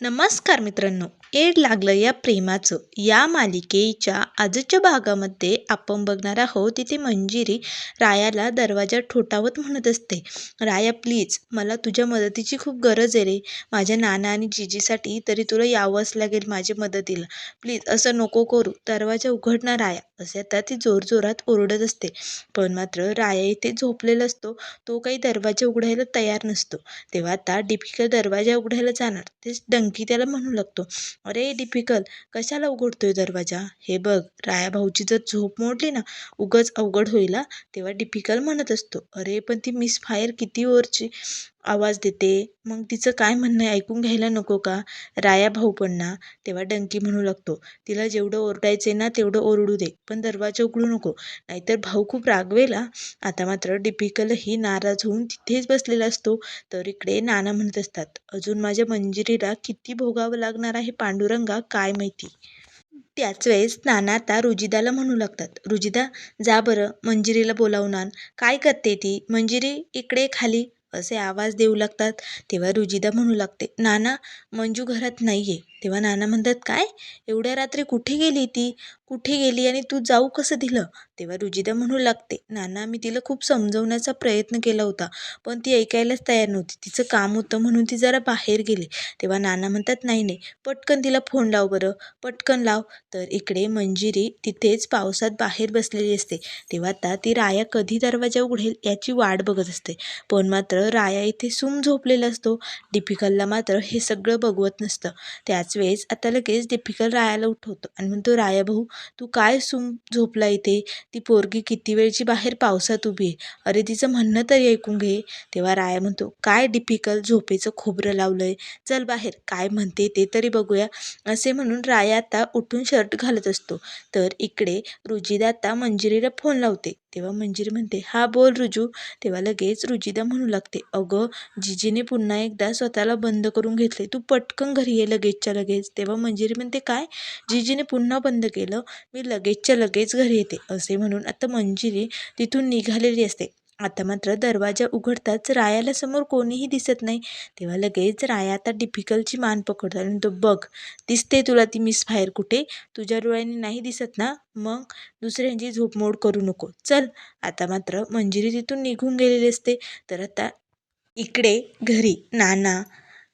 नमस्कार मित्रांनो एड लागलं या प्रेमाचं. या मालिकेच्या आजच्या भागामध्ये आपण बघणार आहोत तिथे मंजिरी रायाला दरवाजा ठोठावत म्हणत असते. राया प्लीज मला तुझ्या मदतीची खूप गरज आहे रे. माझ्या नाना आणि जिजीसाठी तरी तुला यावंच लागेल माझ्या मदतीला. प्लीज असं नको करू. दरवाजा उघडणार राया. असे आता ती जोरजोरात ओरडत असते. पण मात्र राया इथे झोपलेला असतो. तो काही दरवाजा उघडायला तयार नसतो. तेव्हा आता डिपिका दरवाजा उघडायला जाणार. तेच डंकी त्याला म्हणू लागतो. अरे डिपिकल कशाला उघडतोय दरवाजा? हे बघ राया भाऊची जर झोप मोडली ना उगाच अवघड होईल तेव्हा डिपिकल म्हणत असतो अरे पण ती मिस फायर किती ओरची. आवाज देते. मग तिचं काय म्हणणं आहे ऐकून घ्यायला नको का? राया भाऊ पण ना तेव्हा डंकी म्हणू लागतो. तिला जेवढं ओरडायचे ना तेवढं ओरडू दे पण दरवाजा उघडू नको. नाहीतर भाऊ खूप रागवेल. आता मात्र डिपिकलही नाराज होऊन तिथेच बसलेला असतो. तर इकडे नाना म्हणत असतात अजून माझ्या मंजिरीला किती भोगावं लागणार आहे पांडुरंगा काय माहिती? त्याच वेळेस नाना आता रुजिदाला म्हणू लागतात रुजिदा जा बरं मंजिरीला बोलावून आण. काय करते ती? मंजिरी इकडे खाली. असे आवाज देऊ लागतात तेव्हा रुजिदा म्हणू लागते नाना मंजू घरात नाही आहे तेव्हा नाना म्हणतात काय? एवढ्या रात्री कुठे गेली ती? कुठे गेली आणि तू जाऊ कसं दिलं? तेव्हा रुजिदा म्हणू लागते नाना मी तिला खूप समजवण्याचा प्रयत्न केला होता पण ती ऐकायलाच तयार नव्हती. तिचं काम होतं म्हणून ती जरा बाहेर गेली. तेव्हा नाना म्हणतात नाही नाही पटकन तिला फोन लाव बरं पटकन लाव. तर इकडे मंजिरी तिथेच पावसात बाहेर बसलेली असते. तेव्हा आता ती राया कधी दरवाजा उघडेल याची वाट बघत असते. पण मात्र राया इथे सूम झोपलेला असतो. डिफिकलला मात्र हे सगळं बघवत नसतं. त्याच वेळेस आता लगेच डिपिकल रायाला उठवतो. आणि म्हणतो राया भाऊ तू काय सुम झोपला इथे? ती पोरगी किती वेळची बाहेर पावसात उभी आहे. अरे तिचं म्हणणं तरी ऐकून घे. तेव्हा राया म्हणतो काय डिपिकल झोपेचं खोबरं लावलं आहे चल बाहेर काय म्हणते ते तरी बघूया. असे म्हणून राया आता उठून शर्ट घालत असतो. तर इकडे रुजिदा आता मंजिरीला फोन लावते. तेव्हा मंजिरी म्हणते हा बोल रुजू. तेव्हा लगेच रुजिदा म्हणू लागते अगं जिजीने पुन्हा एकदा स्वतःला बंद करून घेतले तू पटकन घरी ये लगेचच्या लगेच. तेव्हा मंजिरी म्हणते काय? जिजीने पुन्हा बंद केलं? मी लगेचच्या लगेच घरी येते असे म्हणून आता मंजिरी तिथून निघालेली असते. आता मात्र दरवाजा उघडताच रायाला समोर कोणीही दिसत नाही. तेव्हा लगेच राया आता डिफिकल्टची मान पकडतो आणि तो बघ दिसते तुला ती मिस फायर कुठे? तुझ्या डोळ्यांनी नाही दिसत ना? मग दुसऱ्यांची झोपमोड करू नको. चल. आता मात्र मंजिरी तिथून निघून गेलेली असते. तर आता इकडे घरी नाना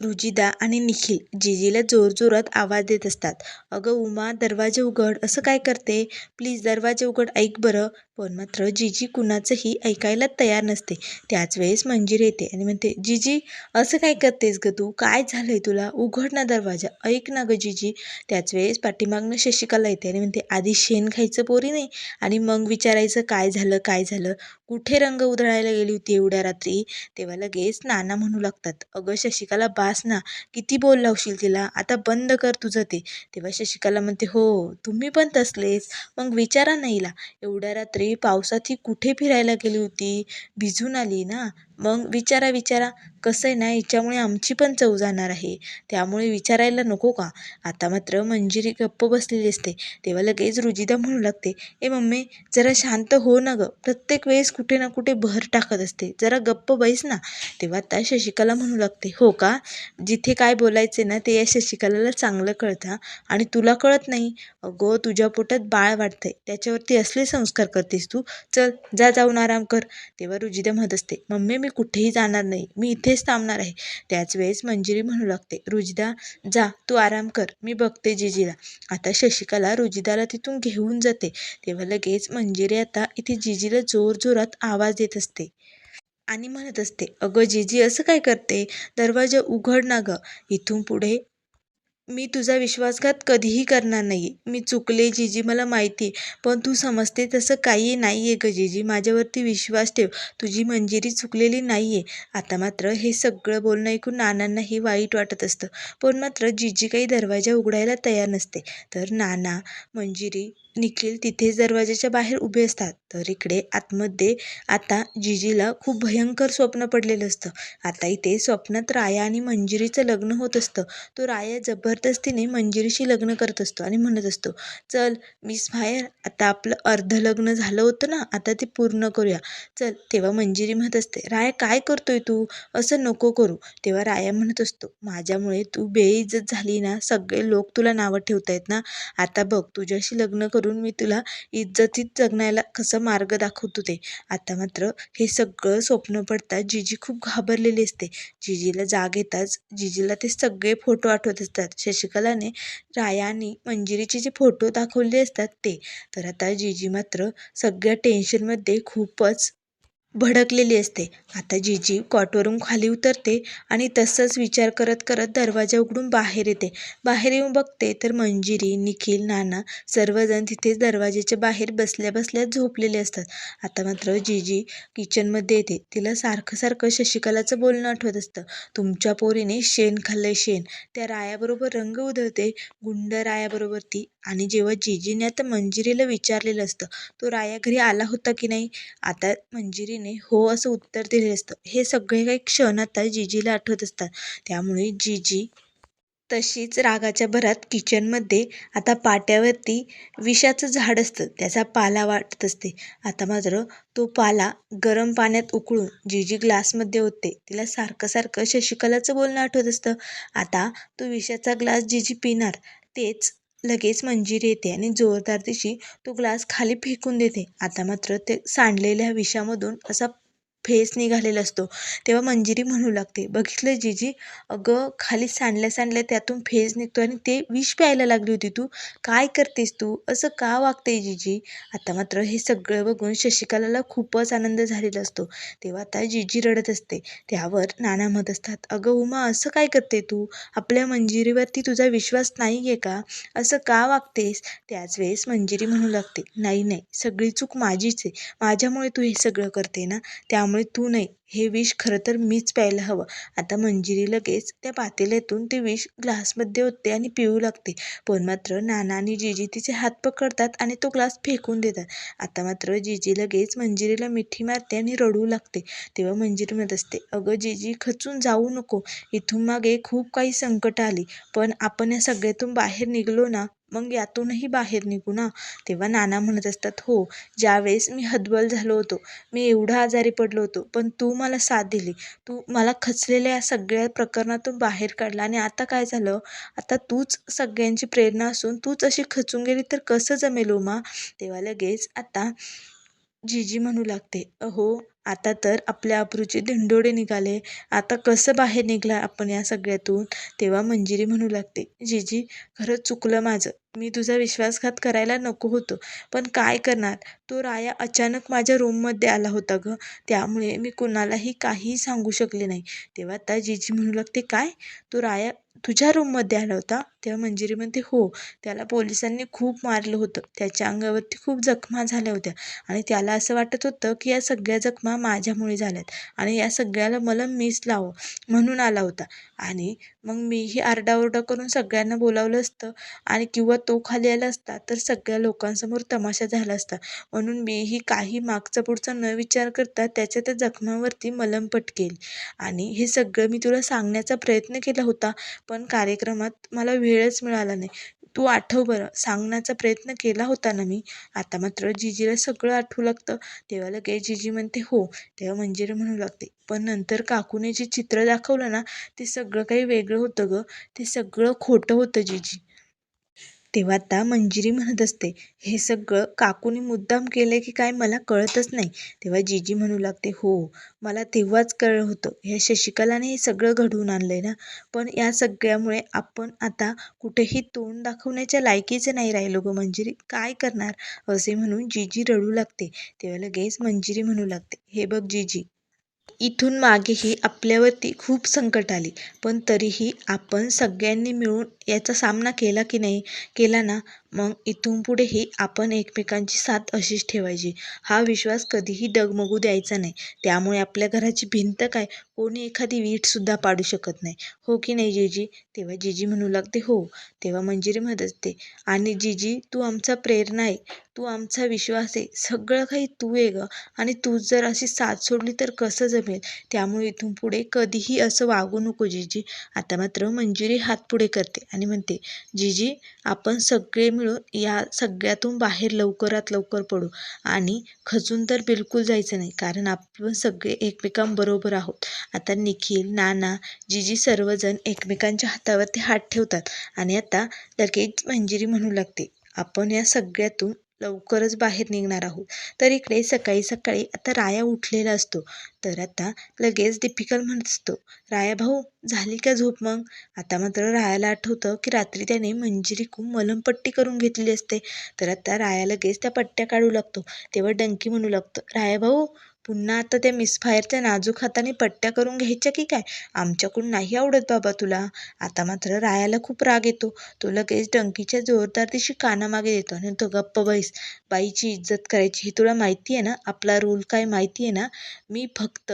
रुजिदा आणि निखिल जिजीला जोरजोरात आवाज देत असतात. अगं उमा दरवाजा उघड असं काय करते? प्लीज दरवाजा उघड ऐक बरं. पण मात्र जिजी कुणाचंही ऐकायला तयार नसते. त्याच वेळेस मंजीर येते आणि म्हणते जिजी असं काय करतेस ग तू? काय झालंय तुला? उघड ना दरवाजा ऐक ना ग जिजी. त्याच वेळेस पाठीमागनं शशिकाला येते आणि म्हणते आधी शेण खायचं पोरी नाही? आणि मग विचारायचं काय झालं काय झालं? कुठे रंग उधळायला गेली होती एवढ्या रात्री? तेव्हा लगेच नाना म्हणू लागतात अगं शशिकाला बास ना किती बोल लावशील तिला. आता बंद कर तुझं ते. तेव्हा शशिकला म्हणते हो तुम्ही पण तसलेच. मग विचारा ना हिला. एवढ्या रात्री पावसात ही कुठे फिरायला गेली होती? भिजून आली ना. मग विचारा विचारा कसं आहे ना याच्यामुळे आमची पण चव जाणार आहे. त्यामुळे विचारायला नको का? आता मात्र मंजिरी गप्प बसलेली असते. तेव्हा लगेच रुजिदा म्हणू लागते ए मम्मी जरा शांत हो ना गं. प्रत्येक वेळेस कुठे ना कुठे भर टाकत असते. जरा गप्प बैस ना. तेव्हा आता शशिकला म्हणू लागते हो का? जिथे काय बोलायचे ना ते या शशिकलाला चांगलं कळतं आणि तुला कळत नाही? अगं तुझ्या पोटात बाळ वाढतंय. त्याच्यावरती असले संस्कार करतेस तू. चल जा जाऊन आराम कर. तेव्हा रुजिदा म्हणत असते मम्मी मी कुठेही जाणार नाही. मी इथेच थांबणार आहे. त्याच वेळेस मंजिरी म्हणू लागते. रुजिदा जा तू आराम कर. मी बघते जिजीला. आता शशिकला रुजिदाला तिथून घेऊन जाते. तेव्हा लगेच मंजिरी आता इथे जिजीला जोरजोरात आवाज देत असते. आणि म्हणत असते अगं जिजी असं काय करते? दरवाजा उघड ना गं. इथून पुढे मी तुझा विश्वासघात कधीही करणार नाही. मी चुकले जीजी मला माहिती. पण तू समजते तसं काही नाही आहे ग जिजी. माझ्यावरती विश्वास ठेव. तुझी मंजिरी चुकलेली नाही आहे आता मात्र हे सगळं बोलणं ऐकून नानांनाही वाईट वाटत असतं. पण मात्र जीजी काही दरवाजा उघडायला तयार नसते. तर नाना मंजिरी निखिल तिथेच दरवाजाच्या बाहेर उभे असतात. तर इकडे आतमध्ये आता जिजीला खूप भयंकर स्वप्न पडलेलं असतं. आता इथे स्वप्नात राया आणि मंजिरीचं लग्न होत असतं. तो राया जबरदस्तीने मंजिरीशी लग्न करत असतो आणि म्हणत असतो चल मिस बाहेर. आता आपलं अर्ध लग्न झालं होतं ना आता ते पूर्ण करूया. चल तेव्हा मंजिरी म्हणत असते राया काय करतोय तू? असं नको करू. तेव्हा राया म्हणत असतो माझ्यामुळे तू बेइज्जत झाली ना सगळे लोक तुला नावं ठेवतायत ना. आता बघ तुझ्याशी लग्न करू करून मी तुला इज्जतीत जगण्याला कसं मार्ग दाखवतो ते. आता मात्र हे सगळं स्वप्न पडतात जिजी खूप घाबरलेली असते. जिजीला जाग येताच जिजीला ते सगळे फोटो आठवत असतात. शशिकलाने राया आणि मंजिरीचे जे फोटो दाखवले असतात ते. तर आता जिजी मात्र सगळ्या टेन्शनमध्ये खूपच भडकलेली असते. आता जिजी कॉटवरून खाली उतरते आणि तसंच विचार करत करत दरवाजा उघडून बाहेर येते. बाहेर येऊन बघते तर मंजिरी निखिल नाना सर्वजण तिथेच दरवाजाच्या बाहेर बसल्या बसल्या झोपलेले असतात. आता मात्र जीजी किचनमध्ये येते. तिला सारखं सारखं शशिकलाचं बोलणं आठवत असतं. तुमच्या पोरीने शेण खाल्लंय शेण. त्या रायाबरोबर रंग उधळते गुंड रायाबरोबर ती. आणि जेव्हा जीजीने आता मंजिरीला विचारलेलं असतं तो राया घरी आला होता की नाही? आता मंजिरी मंजिरीने हो असं उत्तर दिलेलं असतं. हे सगळे काही क्षण आता जिजीला आठवत असतात. त्यामुळे जिजी तशीच रागाच्या भरात किचनमध्ये आता पाट्यावरती विषाचं झाड असतं. त्याचा पाला वाटत असते. आता मात्र तो पाला गरम पाण्यात उकळून जिजी ग्लासमध्ये होते तिला सारखं सारखं शशिकलाचं बोलणं आठवत असतं. आता तो विषाचा ग्लास जिजी पिणार. तेच लगेच मंजिरी येते आणि जोरदार तिची तो ग्लास खाली फेकून देते. आता मात्र ते सांडलेल्या विषामधून असा फेस निघालेला असतो. तेव्हा मंजिरी म्हणू लागते. बघितलं जिजी? अगं खाली सांडल्या सांडल्या त्यातून फेस निघतो आणि ते विष प्यायला लागली होती तू. काय करतेस तू? असं का वागते जिजी? आता मात्र हे सगळं बघून शशिकलाला खूपच आनंद झालेला असतो. तेव्हा आता जीजी रडत असते. त्यावर नाना म्हणत असतात अगं उमा असं काय करते तू? आपल्या मंजिरीवरती तुझा विश्वास नाही आहे का? असं का वागतेस? त्याच वेळेस मंजिरी म्हणू लागते नाही नाही सगळी चूक माझीच आहे. माझ्यामुळे तू हे सगळं करते ना? त्यामुळे तू नाही हे विष खरं तर मीच प्यायला हवं. आता मंजिरी लगेच त्या पातेल्यातून ते विष ग्लासमध्ये होते आणि पिऊ लागते. पण मात्र नाना आणि जीजी तिचे हात पकडतात आणि तो ग्लास फेकून देतात. आता मात्र जिजी लगेच मंजिरीला मिठी मारते आणि रडू लागते. तेव्हा मंजिरी म्हणत असते अगं जिजी खचून जाऊ नको. इथून मागे खूप काही संकट आली. पण आपण या सगळ्यातून बाहेर निघलो ना मग यातूनही बाहेर निघू ना? तेव्हा नाना म्हणत असतात हो. ज्यावेळेस मी हदबल झालो होतो मी एवढा आजारी पडलो होतो. पण तू मला साथ दिली. तू मला खचलेल्या या सगळ्या प्रकरणातून बाहेर काढला आणि आता काय झालं? आता तूच सगळ्यांची प्रेरणा असून तूच अशी खचून गेली तर कसं जमेल उमा? तेव्हा लगेच आता जीजी म्हणू लागते अहो आता तर आपल्या अब्रूचे धिंडोडे निघाले. आता कसं बाहेर निघाला आपण या सगळ्यातून? तेव्हा मंजिरी म्हणू लागते जीजी खरंच चुकलं माझं. मी तुझा विश्वासघात करायला नको होतो. पण काय करणार? तो राया अचानक माझ्या रूममध्ये आला होता गं. त्यामुळे मी कुणालाही काहीही सांगू शकले नाही. तेव्हा आता जीजी म्हणू लागते काय? तो राया तुझ्या रूममध्ये आला होता? तेव्हा मंजिरी म्हणते हो. त्याला पोलिसांनी खूप मारलं होतं. त्याच्या अंगावरती खूप जखमा झाल्या होत्या. आणि त्याला असं वाटत होतं की या सगळ्या जखमा माझ्यामुळे झाल्यात. आणि या सगळ्याला मला मीच लावं म्हणून आला होता. आणि मग मीही आरडाओरडा करून सगळ्यांना बोलावलं असतं. आणि किंवा तो खाली आला असता तर सगळ्या लोकांसमोर तमाशा झाला असता. म्हणून मीही काही मागचा पुढचा न विचार करता त्याच्या त्या जखमावरती मलमपट केली आणि हे सगळं मी तुला सांगण्याचा प्रयत्न केला होता पण कार्यक्रमात मला वेळच मिळाला नाही. तू आठव बरं. सांगण्याचा प्रयत्न केला होता ना मी. आता मात्र जिजीला सगळं आठवू लागतं. तेव्हा लगेच जिजी म्हणते हो. तेव्हा मंजिरी म्हणू लागते पण नंतर काकूने जे चित्र दाखवलं ना ते सगळं काही वेगळं होतं गं. ते सगळं खोटं होतं जिजी. तेव्हा आता मंजिरी म्हणत असते हे सगळं काकूने मुद्दाम केलं की काय मला कळतच नाही. तेव्हा जीजी म्हणू लागते हो मला तेव्हाच कळलं होतं. ह्या शशिकलाने हे सगळं घडवून आणलं आहे ना? पण या सगळ्यामुळे आपण आता कुठेही तोंड दाखवण्याच्या लायकीचं नाही राहिलो गं मंजिरी. काय करणार? असे म्हणून जीजी रडू लागते. तेव्हा लगेच मंजिरी म्हणू लागते हे बघ जीजी इथून मागेही आपल्यावरती खूप संकट आली. पण तरीही आपण सगळ्यांनी मिळून याचा सामना केला की नाही केला ना? मग इथून पुढेही आपण एकमेकांची साथ अशीच ठेवायची. हा विश्वास कधीही डगमगू द्यायचा नाही. त्यामुळे आपल्या घराची भिंत काय कोणी एखादी वीटसुद्धा पाडू शकत नाही. हो की नाही जीजी? तेव्हा जीजी म्हणू लागते हो. तेव्हा मंजिरी म्हणत असते आणि जीजी तू आमचा प्रेरणा आहे. तू आमचा विश्वास आहे. सगळं काही तू आहे गं. आणि तू जर अशी साथ सोडली तर कसं जमेल? त्यामुळे इथून पुढे कधीही असं वागू नको जीजी. आता मात्र मंजिरी हात पुढे करते आणि म्हणते जीजी आपण सगळे मिळून या सगळ्यातून बाहेर लवकरात लवकर पडू आणि खचून तर बिलकुल जायचं नाही कारण आपण सगळे एकमेकांबरोबर आहोत. आता निखिल नाना जीजी सर्वजण एकमेकांच्या हातावरती हात ठेवतात आणि आता लगेच मंजिरी म्हणू लागते. आपण या सगळ्यातून लवकरच बाहेर निघणार आहोत. तर इकडे सकाळी सकाळी आता राया उठलेला असतो. तर आता लगेच दीपिकल म्हणत असतो राया भाऊ झाली का झोप मग? आता मात्र रायाला आठवतं की रात्री त्याने मंजिरी खूप मलमपट्टी करून घेतलेली असते. तर आता राया लगेच त्या पट्ट्या काढू लागतो. तेव्हा डंकी म्हणू लागतो राया भाऊ पुन्हा आता त्या मिसफायरच्या नाजूक हाताने पट्ट्या करून घ्यायच्या की काय? आमच्याकडून नाही आवडत बाबा तुला. आता मात्र रायाला खूप राग येतो. तो लगेच डंकीच्या जोरदार दिशी कानामागे देतो आणि तो गप्प बैस. बाईची इज्जत करायची हे तुला माहिती आहे ना? आपला रूल काय माहिती आहे ना? मी फक्त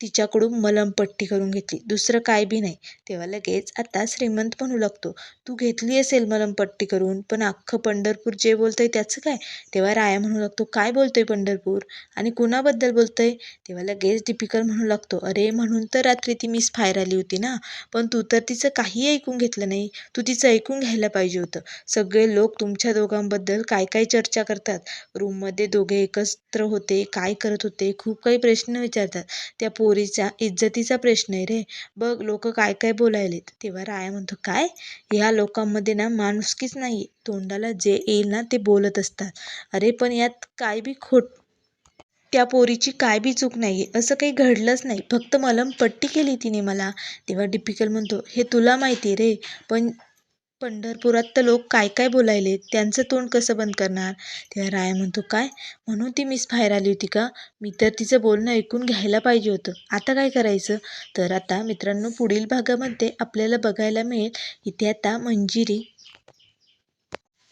तिच्याकडून मलमपट्टी करून घेतली. दुसरं काय बी नाही. तेव्हा लगेच आता श्रीमंत म्हणू लागतो तू घेतली असेल मलमपट्टी करून पण अख्खं पंढरपूर जे बोलतंय त्याचं काय? तेव्हा राया म्हणू लागतो काय बोलतोय पंढरपूर? आणि कुणाबद्दल बोलतंय? तेव्हा लगेच दीपिकर म्हणू लागतो अरे म्हणून तर रात्री ती मिस फायर आली होती ना. पण तू तर तिचं काही ऐकून घेतलं नाही. तू तिचं ऐकून घ्यायला पाहिजे होतं. सगळे लोक तुमच्या दोघांबद्दल काय काय चर्चा करतात. रूममध्ये दोघे एकत्र होते काय करत होते खूप काही प्रश्न विचारतात. त्या पोरीच्या इज्जतीचा प्रश्न आहे रे. बघ लोक काय काय बोलायलेत. तेव्हा राया म्हणतो काय? ह्या लोकांमध्ये ना माणुसकीच नाही आहे तोंडाला जे येईल ना ते बोलत असतात. अरे पण यात काय बी खोट त्या पोरीची काय बी चूक नाही आहे असं काही घडलंच नाही. फक्त मलमपट्टी केली तिने मला. तेव्हा डिपिकल म्हणतो हे तुला माहिती आहे रे पण पंढरपुरात तर लोक काय काय बोलायले? त्यांचं तोंड कसं बंद करणार? तेव्हा राया म्हणतो काय? म्हणून ती मिस बाहेर आली होती का? मी तर तिचं बोलणं ऐकून घ्यायला पाहिजे होतं. आता काय करायचं? तर आता मित्रांनो पुढील भागामध्ये आपल्याला बघायला मिळेल इथे आता मंजिरी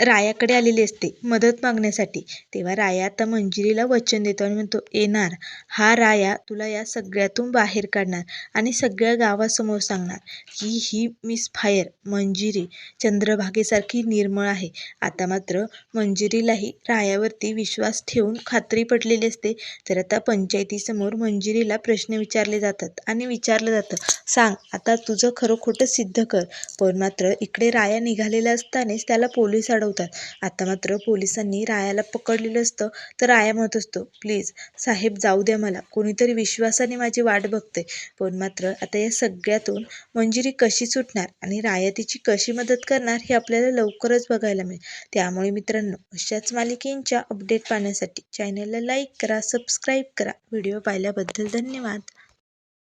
रायाकडे आलेली असते मदत मागण्यासाठी. तेव्हा राया आता मंजिरीला वचन देतो आणि म्हणतो येणार. हा राया तुला या सगळ्यातून बाहेर काढणार आणि सगळ्या गावासमोर सांगणार. की ही मिस फायर मंजिरी चंद्रभागेसारखी निर्मळ आहे. आता मात्र मंजिरीलाही रायावरती विश्वास ठेवून खात्री पटलेली असते. तर आता पंचायतीसमोर मंजिरीला प्रश्न विचारले जातात आणि विचारलं जातं. सांग आता तुझं खरं खोटं सिद्ध कर. पण मात्र इकडे राया निघालेला असतानाच त्याला पोलीस अडवतात. आता मात्र पोलिसांनी रायाला पकडलेलं असतं तर राया म्हणत असतो प्लीज साहेब जाऊ द्या मला. कोणीतरी विश्वासाने माझी वाट बघते पण मात्र आता या सगळ्यातून मंजिरी कशी सुटणार आणि राया तिची कशी मदत करणार हे आपल्याला लवकरच बघायला मिळेल. त्यामुळे मित्रांनो अशाच मालिकेंच्या अपडेट पाहण्यासाठी चॅनलला लाईक करा सबस्क्राईब करा. व्हिडिओ पाहिल्याबद्दल धन्यवाद.